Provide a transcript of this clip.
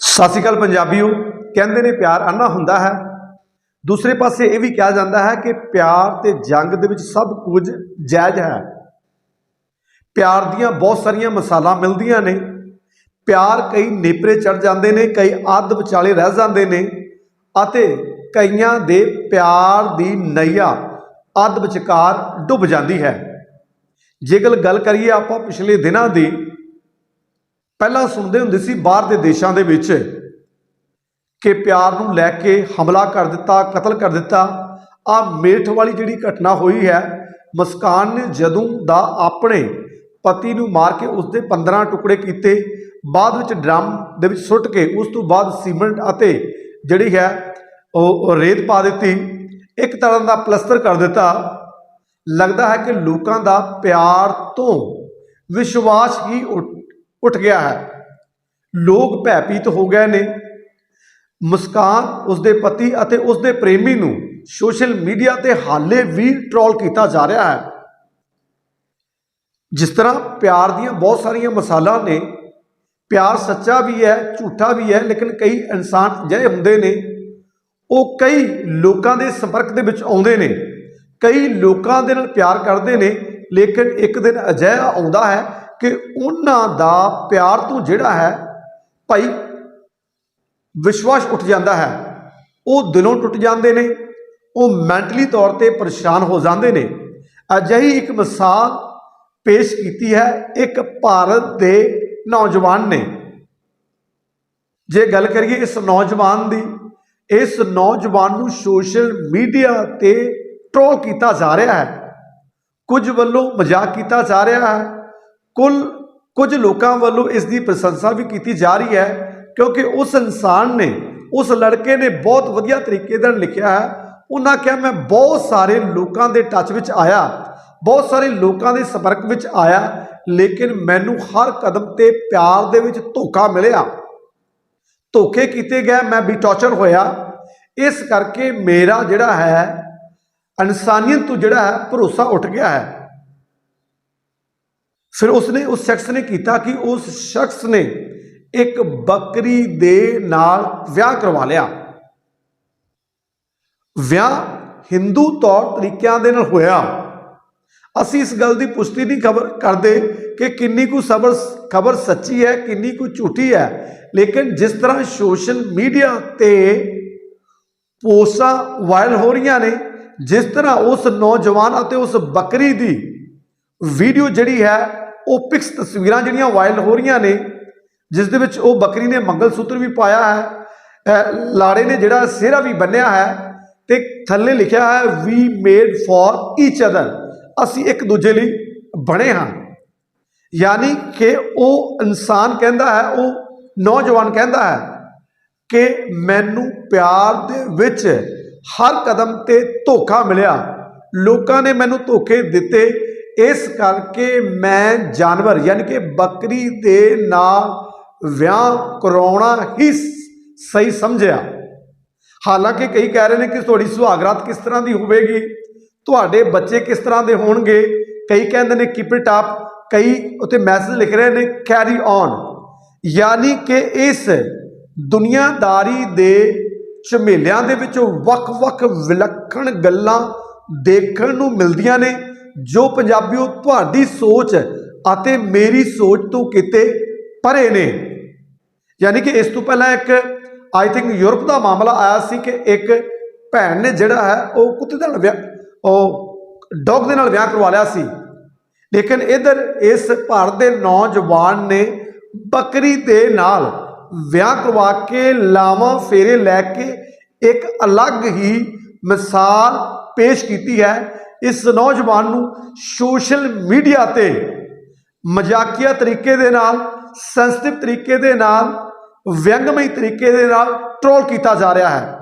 ਸਤਿ ਸ਼੍ਰੀ ਅਕਾਲ ਪੰਜਾਬੀਓ। ਕਹਿੰਦੇ ਨੇ ਪਿਆਰ ਅੰਨਾ ਹੁੰਦਾ ਹੈ। ਦੂਸਰੇ ਪਾਸੇ ਇਹ ਵੀ ਕਿਹਾ ਜਾਂਦਾ ਹੈ ਕਿ ਪਿਆਰ ਤੇ ਜੰਗ ਦੇ ਵਿੱਚ ਸਭ ਕੁਝ ਜਾਇਜ਼ ਹੈ। ਪਿਆਰ ਦੀਆਂ ਬਹੁਤ ਸਾਰੀਆਂ ਮਿਸਾਲਾਂ ਮਿਲਦੀਆਂ ਨੇ। ਪਿਆਰ ਕਈ ਨੇਪਰੇ ਚੜ ਜਾਂਦੇ ਨੇ, ਕਈ ਅੱਧ ਵਿਚਾਲੇ ਰਹਿ ਜਾਂਦੇ ਨੇ ਅਤੇ ਕਈਆਂ ਦੇ ਪਿਆਰ ਦੀ ਨਈਆ ਅੱਧ ਵਿਚਕਾਰ ਡੁੱਬ ਜਾਂਦੀ ਹੈ। ਜੇਕਰ ਗੱਲ ਕਰੀਏ ਆਪਾਂ ਪਿਛਲੇ ਦਿਨਾਂ ਦੀ ਪਹਿਲਾਂ ਸੁਣਦੇ ਹੁੰਦੇ ਸੀ ਬਾਹਰ ਦੇ ਦੇਸ਼ਾਂ ਦੇ ਵਿੱਚ ਕਿ ਪਿਆਰ ਨੂੰ ਲੈ ਕੇ ਹਮਲਾ ਕਰ ਦਿੱਤਾ, ਕਤਲ ਕਰ ਦਿੱਤਾ। ਆ ਮੇਠ ਵਾਲੀ ਜਿਹੜੀ ਘਟਨਾ ਹੋਈ ਹੈ, ਮਸਕਾਨ ਨੇ ਜਦੋਂ ਦਾ ਆਪਣੇ ਪਤੀ ਨੂੰ ਮਾਰ ਕੇ ਉਸਦੇ 15 ਟੁਕੜੇ ਕੀਤੇ, ਬਾਅਦ ਵਿੱਚ ਡਰਮ ਦੇ ਵਿੱਚ ਸੁੱਟ ਕੇ ਉਸ ਤੋਂ ਬਾਅਦ ਸੀਮੈਂਟ ਅਤੇ ਜਿਹੜੀ ਹੈ ਉਹ ਰੇਤ ਪਾ ਦਿੱਤੀ। ਇੱਕ ਤਰ੍ਹਾਂ ਦਾ ਪਲਸਤਰ ਕਰ ਦਿੱਤਾ। ਲੱਗਦਾ ਹੈ ਕਿ ਲੋਕਾਂ ਦਾ ਪਿਆਰ ਤੋਂ ਵਿਸ਼ਵਾਸ ਹੀ ਉੱਠ ਗਿਆ ਹੈ। ਲੋਕ ਭੈਭੀਤ ਹੋ ਗਏ ਨੇ। ਮੁਸਕਾਨ ਉਸਦੇ ਪਤੀ ਅਤੇ ਉਸਦੇ ਪ੍ਰੇਮੀ ਨੂੰ ਸੋਸ਼ਲ ਮੀਡੀਆ ਤੇ ਹਾਲੇ ਵੀ ਟ੍ਰੋਲ ਕੀਤਾ ਜਾ ਰਿਹਾ ਹੈ। ਜਿਸ ਤਰ੍ਹਾਂ ਪਿਆਰ ਦੀਆਂ ਬਹੁਤ ਸਾਰੀਆਂ ਮਿਸਾਲਾਂ ਨੇ, ਪਿਆਰ ਸੱਚਾ ਵੀ ਹੈ, ਝੂਠਾ ਵੀ ਹੈ, ਲੇਕਿਨ ਕਈ ਇਨਸਾਨ ਅਜਿਹੇ ਹੁੰਦੇ ਨੇ, ਉਹ ਕਈ ਲੋਕਾਂ ਦੇ ਸੰਪਰਕ ਦੇ ਵਿੱਚ ਆਉਂਦੇ ਨੇ, ਕਈ ਲੋਕਾਂ ਦੇ ਨਾਲ ਪਿਆਰ ਕਰਦੇ ਨੇ, ਲੇਕਿਨ ਇੱਕ ਦਿਨ ਅਜਿਹਾ ਆਉਂਦਾ ਹੈ ਕਿ ਉਹਨਾਂ ਦਾ ਪਿਆਰ ਤੋਂ ਜਿਹੜਾ ਹੈ ਭਾਈ ਵਿਸ਼ਵਾਸ ਉੱਠ ਜਾਂਦਾ ਹੈ। ਉਹ ਦਿਲੋਂ ਟੁੱਟ ਜਾਂਦੇ ਨੇ, ਉਹ ਮੈਂਟਲੀ ਤੌਰ ਤੇ ਪਰੇਸ਼ਾਨ ਹੋ ਜਾਂਦੇ ਨੇ। ਅਜਿਹੀ ਇੱਕ ਮਿਸਾਲ ਪੇਸ਼ ਕੀਤੀ ਹੈ ਇੱਕ ਭਾਰਤ ਦੇ ਨੌਜਵਾਨ ਨੇ। ਜੇ ਗੱਲ ਕਰੀਏ ਇਸ ਨੌਜਵਾਨ ਦੀ, ਇਸ ਨੌਜਵਾਨ ਨੂੰ ਸੋਸ਼ਲ ਮੀਡੀਆ ਤੇ ਟ੍ਰੋਲ ਕੀਤਾ ਜਾ ਰਿਹਾ ਹੈ। ਕੁਝ ਵੱਲੋਂ ਮਜ਼ਾਕ ਕੀਤਾ ਜਾ ਰਿਹਾ ਹੈ। ਕੁੱਲ ਕੁਝ ਲੋਕਾਂ ਵੱਲੋਂ ਇਸ ਦੀ ਪ੍ਰਸ਼ੰਸਾ ਵੀ ਕੀਤੀ ਜਾ ਰਹੀ ਹੈ, ਕਿਉਂਕਿ ਉਸ ਇਨਸਾਨ ਨੇ, ਉਸ ਲੜਕੇ ਨੇ ਬਹੁਤ ਵਧੀਆ ਤਰੀਕੇ ਨਾਲ ਲਿਖਿਆ ਹੈ। ਉਹਨਾਂ ਕਿਹਾ, ਮੈਂ ਬਹੁਤ ਸਾਰੇ ਲੋਕਾਂ ਦੇ ਟੱਚ ਵਿੱਚ ਆਇਆ, ਬਹੁਤ ਸਾਰੇ ਲੋਕਾਂ ਦੇ ਸੰਪਰਕ ਵਿੱਚ ਆਇਆ, ਲੇਕਿਨ ਮੈਨੂੰ ਹਰ ਕਦਮ ਤੇ ਪਿਆਰ ਦੇ ਵਿੱਚ ਧੋਖਾ ਮਿਲਿਆ। ਧੋਖੇ ਕੀਤੇ ਗਏ, ਮੈਂ ਵੀ ਟੌਰਚਰ ਹੋਇਆ। ਇਸ ਕਰਕੇ ਮੇਰਾ ਜਿਹੜਾ ਹੈ, ਇਨਸਾਨੀਅਤ ਤੋਂ ਜਿਹੜਾ ਹੈ, ਭਰੋਸਾ ਉੱਠ ਗਿਆ ਹੈ। ਫਿਰ ਉਸਨੇ, ਉਸ ਸ਼ਖਸ ਨੇ ਕੀਤਾ ਕਿ ਉਸ ਸ਼ਖਸ ਨੇ ਇੱਕ ਬੱਕਰੀ ਦੇ ਨਾਲ ਵਿਆਹ ਕਰਵਾ ਲਿਆ। ਵਿਆਹ ਹਿੰਦੂ ਤੌਰ ਤਰੀਕਿਆਂ ਦੇ ਨਾਲ ਹੋਇਆ। ਅਸੀਂ ਇਸ ਗੱਲ ਦੀ ਪੁਸ਼ਟੀ ਨਹੀਂ ਖਬਰ ਕਰਦੇ ਕਿ ਕਿੰਨੀ ਕੁ ਸਬਰ, ਖਬਰ ਸੱਚੀ ਹੈ, ਕਿੰਨੀ ਕੁ ਝੂਠੀ ਹੈ। ਲੇਕਿਨ ਜਿਸ ਤਰ੍ਹਾਂ ਸੋਸ਼ਲ ਮੀਡੀਆ ਤੇ ਪੋਸਟਾਂ ਵਾਇਰਲ ਹੋ ਰਹੀਆਂ ਨੇ, ਜਿਸ ਤਰ੍ਹਾਂ ਉਸ ਨੌਜਵਾਨ ਅਤੇ ਉਸ ਬੱਕਰੀ ਦੀ ਵੀਡੀਓ ਜਿਹੜੀ ਹੈ ਉਹ ਪਿਕਸ ਤਸਵੀਰਾਂ ਜਿਹੜੀਆਂ ਵਾਇਰਲ ਹੋ ਰਹੀਆਂ ਨੇ, ਜਿਸ ਦੇ ਵਿੱਚ ਉਹ ਬੱਕਰੀ ਨੇ ਮੰਗਲ ਸੂਤਰ ਵੀ ਪਾਇਆ ਹੈ ਲਾੜੇ ਨੇ ਜਿਹੜਾ ਸਿਹਰਾ ਵੀ ਬੰਨਿਆ ਹੈ ਤੇ ਥੱਲੇ ਲਿਖਿਆ ਹੈ we made for each other ਅਸੀਂ ਇੱਕ ਦੂਜੇ ਲਈ ਬਣੇ ਹਾਂ। ਯਾਨੀ ਕਿ ਉਹ ਇਨਸਾਨ ਕਹਿੰਦਾ ਹੈ, ਉਹ ਨੌਜਵਾਨ ਕਹਿੰਦਾ ਹੈ ਕਿ ਮੈਨੂੰ ਪਿਆਰ ਦੇ ਵਿੱਚ ਹਰ ਕਦਮ ਤੇ ਧੋਖਾ ਮਿਲਿਆ। ਲੋਕਾਂ ਨੇ ਮੈਨੂੰ ਧੋਖੇ ਦਿੱਤੇ ਇਸ ਕਰਕੇ ਮੈਂ ਜਾਨਵਰ, ਯਾਨੀ ਕਿ ਬੱਕਰੀ ਦੇ ਨਾਲ ਵਿਆਹ ਕਰਾਉਣਾ ਹੀ ਸਹੀ ਸਮਝਿਆ। ਹਾਲਾਂਕਿ ਕਈ ਕਹਿ ਰਹੇ ਨੇ ਕਿ ਤੁਹਾਡੀ ਸੁਹਾਗਰਾਤ ਕਿਸ ਤਰ੍ਹਾਂ ਦੀ ਹੋਵੇਗੀ, ਤੁਹਾਡੇ ਬੱਚੇ ਕਿਸ ਤਰ੍ਹਾਂ ਦੇ ਹੋਣਗੇ, ਕਈ ਕਹਿੰਦੇ ਨੇ ਕੀਪ ਇਟ ਅਪ ਕਈ ਉੱਤੇ ਮੈਸੇਜ ਲਿਖ ਰਹੇ ਨੇ ਕੈਰੀ ਔਨ ਯਾਨੀ ਕਿ ਇਸ ਦੁਨੀਆਦਾਰੀ ਦੇ ਝਮੇਲਿਆਂ ਦੇ ਵਿੱਚ ਵੱਖ-ਵੱਖ ਵਿਲੱਖਣ ਗੱਲਾਂ ਦੇਖਣ ਨੂੰ ਮਿਲਦੀਆਂ ਨੇ। ਜੋ ਪੰਜਾਬੀਓ ਤੁਹਾਡੀ ਸੋਚ ਅਤੇ ਮੇਰੀ ਸੋਚ ਤੋਂ ਕਿਤੇ ਪਰੇ ਨੇ। ਯਾਨੀ ਕਿ ਇਸ ਤੋਂ ਪਹਿਲਾਂ ਇੱਕ ਆਈ ਥਿੰਕ ਯੂਰਪ ਦਾ ਮਾਮਲਾ ਆਇਆ ਸੀ ਕਿ ਇੱਕ ਭੈਣ ਨੇ ਜਿਹੜਾ ਹੈ, ਉਹ ਕੁੱਤੇ ਦੇ ਨਾਲ ਵਿਆਹ, ਉਹ ਡੌਗ ਦੇ ਨਾਲ ਵਿਆਹ ਕਰਵਾ ਲਿਆ ਸੀ। ਲੇਕਿਨ ਇਧਰ ਇਸ ਭਾਰਤ ਦੇ ਨੌਜਵਾਨ ਨੇ ਬੱਕਰੀ ਦੇ ਨਾਲ ਵਿਆਹ ਕਰਵਾ ਕੇ ਲਾਵਾਂ ਫੇਰੇ ਲੈ ਕੇ ਇੱਕ ਅਲੱਗ ਹੀ ਮਿਸਾਲ ਪੇਸ਼ ਕੀਤੀ ਹੈ। ਇਸ ਨੌਜਵਾਨ ਨੂੰ ਸੋਸ਼ਲ ਮੀਡੀਆ ਤੇ ਮਜ਼ਾਕੀਆ ਤਰੀਕੇ ਦੇ ਨਾਲ ਸੈਂਸਿਟਿਵ ਤਰੀਕੇ ਦੇ ਨਾਲ, ਵਿਅੰਗਮਈ ਤਰੀਕੇ ਦੇ ਨਾਲ ਟ੍ਰੋਲ ਕੀਤਾ ਜਾ ਰਿਹਾ ਹੈ।